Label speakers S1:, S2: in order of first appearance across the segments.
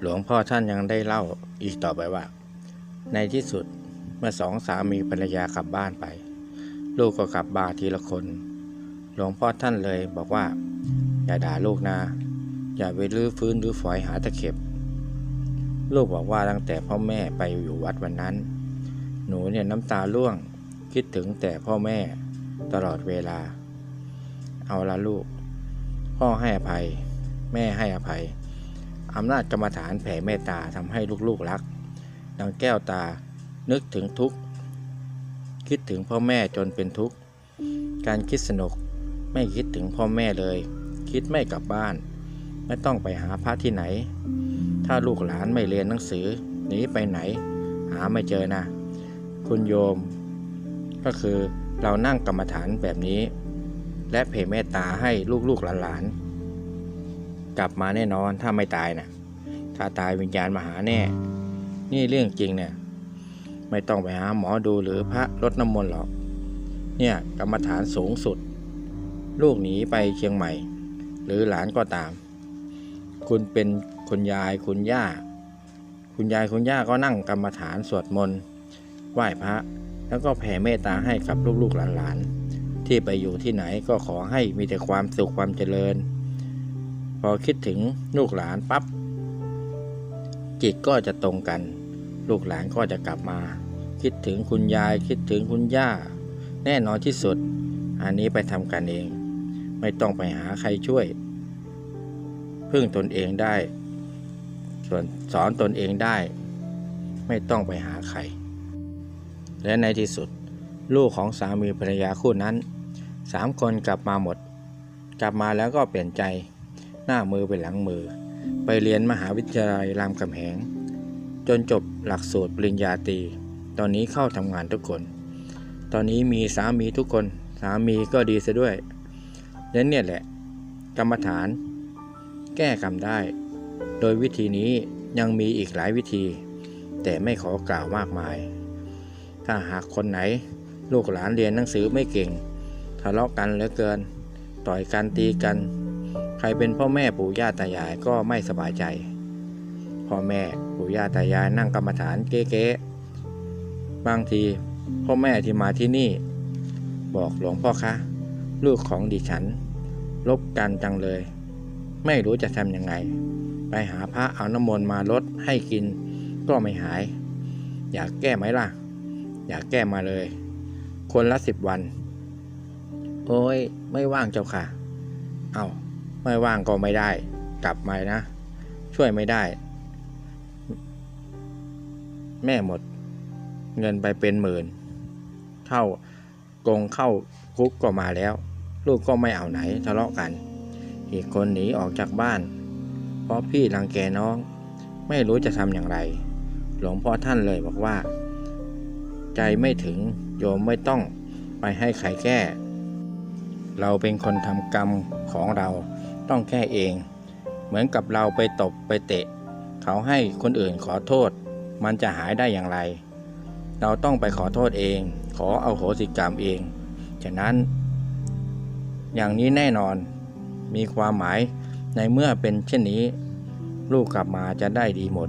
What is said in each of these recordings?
S1: หลวงพ่อท่านยังได้เล่าอีกต่อไปว่า ในที่สุดเมื่อสองสามีภรรยากลับบ้านไป ลูกก็กลับบ้านทีละคน หลวงพ่อท่านเลยบอกว่า อย่าด่าลูกนะ อย่าไปลื้อฟื้นหรือฝอยหาตะเข็บ ลูกบอกว่าตั้งแต่พ่อแม่ไปอยู่วัดวันนั้น หนูเนี่ยน้ำตาร่วงคิดถึงแต่พ่อแม่ตลอดเวลา เอาละลูก พ่อให้อภัย แม่ให้อภัย อำนาจกรรมฐานแผ่เมตตาทำให้ลูกๆรัก ดังแก้วตานึกถึงทุกข์ คิดถึงพ่อแม่จนเป็นทุกข์ การคิดสนุกไม่คิดถึงพ่อแม่เลย คิดไม่กลับบ้าน ไม่ต้องไปหาพระที่ไหน ถ้าลูกหลานไม่เรียนหนังสือหนีไปไหน หาไม่เจอนะ คุณโยม ก็คือเรานั่งกรรมฐานแบบนี้ และเผ่เมตตาให้ลูกๆหลานๆ กลับมาแน่นอนถ้าไม่ตายนะถ้าตายวิญญาณมาหาแน่ นี่เรื่องจริงเนี่ย ไม่ต้องไปหาหมอดูหรือพระรดน้ำมนต์หรอก เนี่ยกรรมฐานสูงสุด ลูกหนีไปเชียงใหม่ หรือหลานก็ตาม คุณเป็นคุณยายคุณย่า คุณยายคุณย่าก็นั่งกรรมฐานสวดมนต์ไหว้พระ แล้วก็แผ่เมตตาให้กับลูกๆหลานๆที่ไปอยู่ที่ไหนก็ขอให้มีแต่ความสุขความเจริญ อคิดถึงลูกหลานปับ๊บจิตก็จะตรงกัน ลูกหลานก็จะกลับมา คิดถึงคุณยายคิดถึงคุณย่า แน่นอนที่สุด อันนี้ไปทำกันเอง ไม่ต้องไปหาใครช่วย พึ่งตนเองได้ ส่วนสอนตนเองได้ ไม่ต้องไปหาใคร และในที่สุด ลูกของสามีภรรยาคู่นั้นสามคนกลับมาหมด กลับมาแล้วก็เปลี่ยนใจ หน้ามือเป็นหลังมือ ไปเรียนมหาวิทยาลัยรามคำแหง จนจบหลักสูตรปริญญาตรีตอนนี้เข้าทำงานทุกคน ตอนนี้มีสามีทุกคนสามีก็ดีซะด้วยและเนี่ยแหละ กรรมฐาน แก้กรรมได้ โดยวิธีนี้ยังมีอีกหลายวิธี แต่ไม่ขอกล่าวมากมาย ถ้าหากคนไหน ลูกหลานเรียนหนังสือไม่เก่ง ทะเลาะกันเหลือเกิน ต่อยกันตีกัน รเป็นพ่อแม่ปู่ย่าตายายก็ไม่สบายใจ พ่อแม่ปู่ย่าตายายนั่งกรรมฐานเก๊ๆบางทีพ่อแม่ที่มาที่นี่ บอกหลวงพ่อคะ ลูกของดิฉัน ลบกันจังเลย ไม่รู้จะทำยังไง ไปหาพระเอาน้ำมนต์มาลดให้กินก็ไม่หาย อยากแก้ไหมล่ะ อยากแก้มาเลย คนละสิบวัน โอ้ยไม่ว่างเจ้าค่ะ เอา้า ไม่ว่างก็ไม่ได้ กลับมานะ ช่วยไม่ได้ แม่หมด เงินไปเป็นหมื่น เข้ากงเข้าคุกก็มาแล้ว ลูกก็ไม่เอาไหนทะเลาะกัน อีกคนหนีออกจากบ้าน เพราะพี่รังแกน้อง ไม่รู้จะทำอย่างไร หลวงพ่อท่านเลยบอกว่า ใจไม่ถึงโยมไม่ต้องไปให้ใครแก้ เราเป็นคนทำกรรมของเรา ต้องแก้เอง เหมือนกับเราไปตบไปเตะ เขาให้คนอื่นขอโทษ มันจะหายได้อย่างไร เราต้องไปขอโทษเอง ขอเอาโหสิกรรมเอง ฉะนั้น อย่างนี้แน่นอนมีความหมายในเมื่อเป็นเช่นนี้ ลูกกลับมาจะได้ดีหมด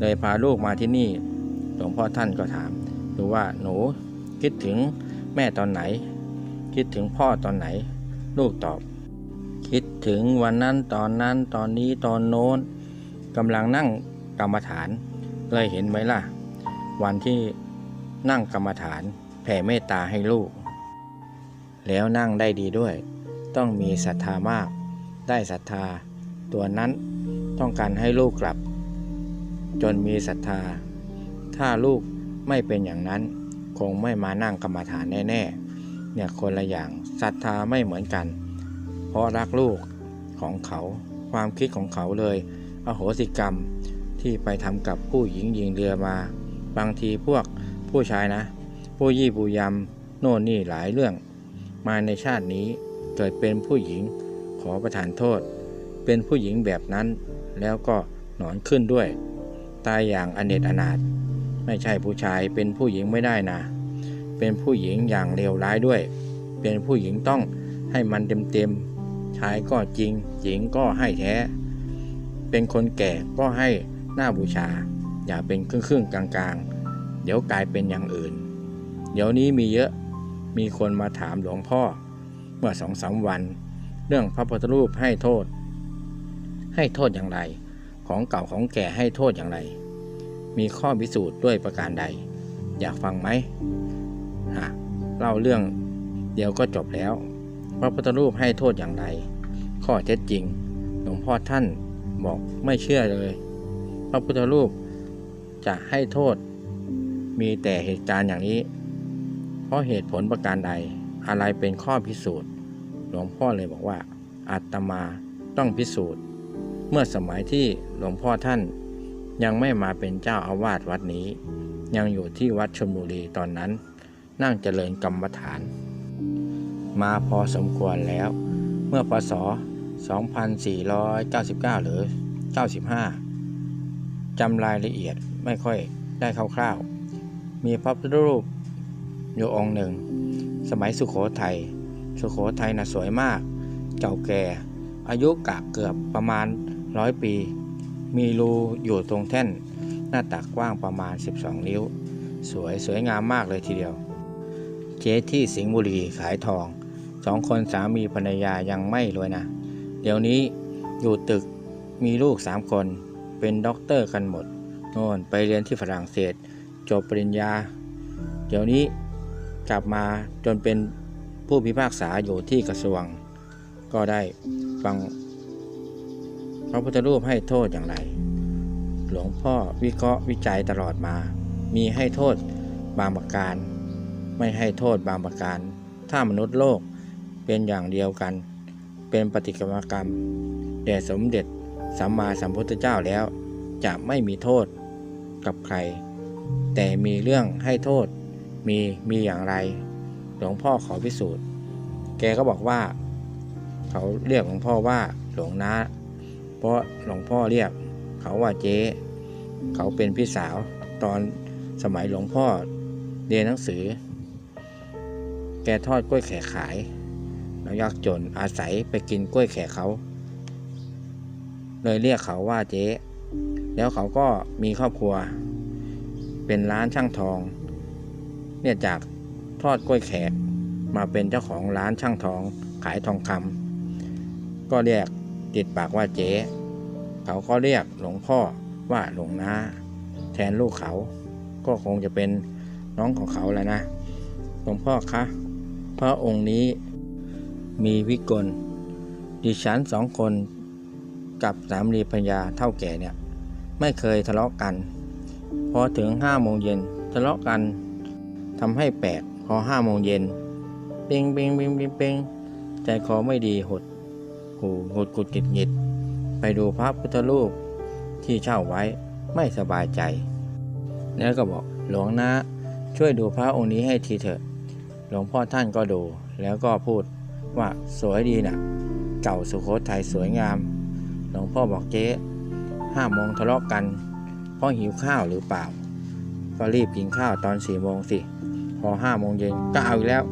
S1: เลยพาลูกมาที่นี่หลวงพ่อท่านก็ถามดูว่าหนูคิดถึงแม่ตอนไหน คิดถึงพ่อตอนไหน ลูกตอบ คิดถึงวันนั้นตอนนั้นตอนนี้ตอนโน้นกำลังนั่งกรรมฐานเลยเห็นไหมล่ะ วันที่นั่งกรรมฐาน แผ่เมตตาให้ลูก แล้วนั่งได้ดีด้วย ต้องมีศรัทธามาก ได้ศรัทธา ตัวนั้นต้องการให้ลูกกลับ จนมีศรัทธา ถ้าลูกไม่เป็นอย่างนั้น คงไม่มานั่งกรรมฐานแน่ๆเนี่ยคนละอย่างศรัทธาไม่เหมือนกัน เพราะรักลูกของเขาความคิดของเขาเลยอโหสิกรรมที่ไปทำกับผู้หญิงยิงเรือมา บางทีพวกผู้ชายนะ ผู้ยี่ผู้ยำโน่นนี่หลายเรื่อง มาในชาตินี้เกิดเป็นผู้หญิงขอประทานโทษ เป็นผู้หญิงแบบนั้น แล้วก็หนอนขึ้นด้วย ตายอย่างอเนจอนาถไม่ใช่ผู้ชายเป็นผู้หญิงไม่ได้นะ เป็นผู้หญิงอย่างเลวร้ายด้วย เป็นผู้หญิงต้องให้มันเต็มๆ ชายก็จริงหญิงก็ให้แท้ เป็นคนแก่ก็ให้หน้าบูชา อย่าเป็นครึ่งครึ่งๆกลางๆ เดี๋ยวกลายเป็นอย่างอื่น เดี๋ยวนี้มีเยอะมีคนมาถามหลวงพ่อ เมื่อสองสามวัน เรื่องพระพุทธรูปให้โทษ ให้โทษอย่างไร ของเก่าของแก่ให้โทษอย่างไร มีข้อพิสูจน์ด้วยประการใด อยากฟังไหมฮะเล่าเรื่องเดียวก็จบแล้ว ระพุทธรูปให้โทษอย่างไร ข้อเท็จจริง หลวงพ่อท่านบอกไม่เชื่อเลย พระพุทธรูปจะให้โทษ มีแต่เหตุการณ์อย่างนี้ เพราะเหตุผลประการใด อะไรเป็นข้อพิสูจน์ หลวงพ่อเลยบอกว่าอาตมาต้องพิสูจน์ เมื่อสมัยที่หลวงพ่อท่านยังไม่มาเป็นเจ้าอาวาสวัดนี้ ยังอยู่ที่วัดชลบุรีตอนนั้น นั่งเจริญกรรมฐาน มาพอสมควรแล้ว เมื่อพศ 2499 หรือ 95 จำรายละเอียดไม่ค่อยได้คร่าวๆ มีพระพุทธรูปอยู่องค์หนึ่ง สมัยสุขโขทัย สุขโขทัยน่ะสวยมาก เก่าแก่ อายุกะเกือบประมาณร้อยปี มีรูอยู่ตรงแท่น หน้าตักกว้างประมาณ 12 นิ้ว สวยสวยงามมากเลยทีเดียว เจ๊ที่สิงห์บุรีขายทอง สองคนสามีภรรยายังไม่รวยนะ เดี๋ยวนี้อยู่ตึกมีลูกสามคนเป็นด็อกเตอร์กันหมด โน่นไปเรียนที่ฝรั่งเศส จบปริญญา เดี๋ยวนี้กลับมาจนเป็นผู้พิพากษาอยู่ที่กระทรวง ก็ได้ฟังพระพุทธรูปให้โทษอย่างไร หลวงพ่อวิเคราะห์วิจัยตลอดมา มีให้โทษบางประการ ไม่ให้โทษบางประการ ถ้ามนุษย์โลก เป็นอย่างเดียวกัน เป็นปฏิกรรมกรรมแด่สมเด็จสัมมาสัมพุทธเจ้าแล้ว จะไม่มีโทษกับใคร แต่มีเรื่องให้โทษมีมีอย่างไร หลวงพ่อขอพิสูจน์ แกก็บอกว่า เขาเรียกหลวงพ่อว่าหลวงนาเพราะหลวงพ่อเรียก เขาว่าเจ๊เขาเป็นพี่สาวตอนสมัยหลวงพ่อเรียนหนังสือ แกทอดกล้วยแขกขาย แล้วยากจนอาศัยไปกินกล้วยแขกเขา เลยเรียกเขาว่าเจ๊ แล้วเขาก็มีครอบครัว เป็นร้านช่างทอง เนี่ยจากทอดกล้วยแขกมาเป็นเจ้าของร้านช่างทองขายทองคำก็เรียกติดปากว่าเจ๊เขาก็เรียกหลวงพ่อว่าหลวงนาแทนลูกเขา ก็คงจะเป็นน้องของเขาแล้วนะหลวงพ่อคะพระองค์นี้ มีวิกล ดิฉันสองคนกับสามีภรรยาเท่าแก่เนี่ย ไม่เคยทะเลาะกัน พอถึงห้าโมงเย็นทะเลาะกันทำให้แปลกพอห้าโมงเย็นเปิงเปิงเปิงเปิงเปิงใจคอไม่ดีหดหูหดกุดกิดหงิด ไปดูพระพุทธรูปที่เช่าไว้ไม่สบายใจ แล้วก็บอกหลวงนะ ช่วยดูพระองค์นี้ให้ทีเถอะ หลวงพ่อท่านก็ดูแล้วก็พูด ว่าสวยดีนะ่ะ เก่าสุโขทัยสวยงาม หลวงพ่อบอกเจ๊ห้าโมงทะเลาะกัน เพราะหิวข้าวหรือเปล่า ก็รีบกินข้าวตอนสี่โมงสิ พอห้าโมงเย็นก็เอาอีกแล้ว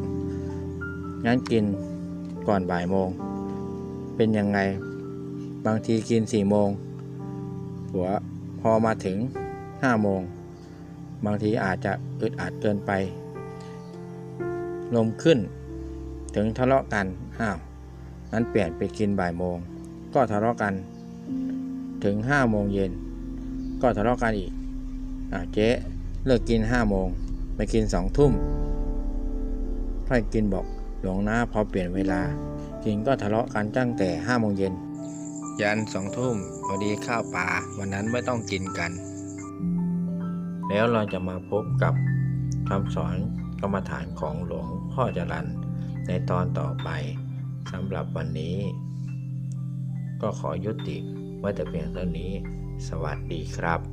S1: งั้นกินก่อนบ่ายโมง เป็นยังไง บางทีกินสี่โมงหัวพอมาถึงห้าโมง บางทีอาจจะอึดอัดเกินไป ลมขึ้น ถึงทะเลาะกันอ้าวนั้นเปลี่ยนไปกินบ่ายโมง ก็ทะเลาะกัน ถึงห้าโมงเย็น ก็ทะเลาะกันอีกอ่าเจ๊เลิกกินห้าโมงไปกินสองทุ่มพ่อยกินบอกหลวงนาพอเปลี่ยนเวลา กินก็ทะเลาะกันตั้งแต่ห้าโมงเย็นยันสองทุ่มพอดีข้าวปลาวันนั้นไม่ต้องกินกัน แล้วเราจะมาพบกับคำสอนกรรมฐานของหลวงพ่อจรัน ในตอนต่อไปสำหรับวันนี้ ก็ขอยุติไว้แต่เพียงเท่านี้ สวัสดีครับ